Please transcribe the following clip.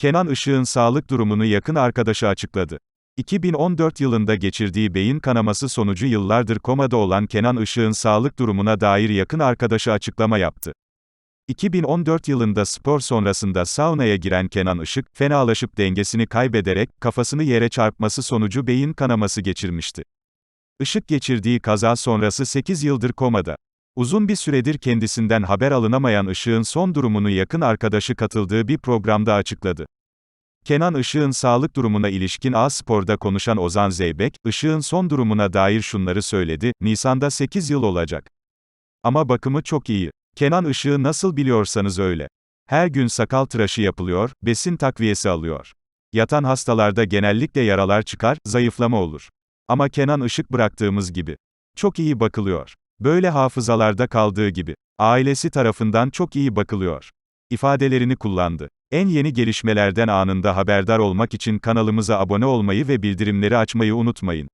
Kenan Işık'ın sağlık durumunu yakın arkadaşı açıkladı. 2014 yılında geçirdiği beyin kanaması sonucu yıllardır komada olan Kenan Işık'ın sağlık durumuna dair yakın arkadaşı açıklama yaptı. 2014 yılında spor sonrasında saunaya giren Kenan Işık, fenalaşıp dengesini kaybederek, kafasını yere çarpması sonucu beyin kanaması geçirmişti. Işık geçirdiği kaza sonrası 8 yıldır komada. Uzun bir süredir kendisinden haber alınamayan Işık'ın son durumunu yakın arkadaşı katıldığı bir programda açıkladı. Kenan Işık'ın sağlık durumuna ilişkin A-Spor'da konuşan Ozan Zeybek, Işık'ın son durumuna dair şunları söyledi, Nisan'da 8 yıl olacak. Ama bakımı çok iyi. Kenan Işık'ı nasıl biliyorsanız öyle. Her gün sakal tıraşı yapılıyor, besin takviyesi alıyor. Yatan hastalarda genellikle yaralar çıkar, zayıflama olur. Ama Kenan Işık bıraktığımız gibi. Çok iyi bakılıyor. Böyle hafızalarda kaldığı gibi. Ailesi tarafından çok iyi bakılıyor. ifadelerini kullandı. En yeni gelişmelerden anında haberdar olmak için kanalımıza abone olmayı ve bildirimleri açmayı unutmayın.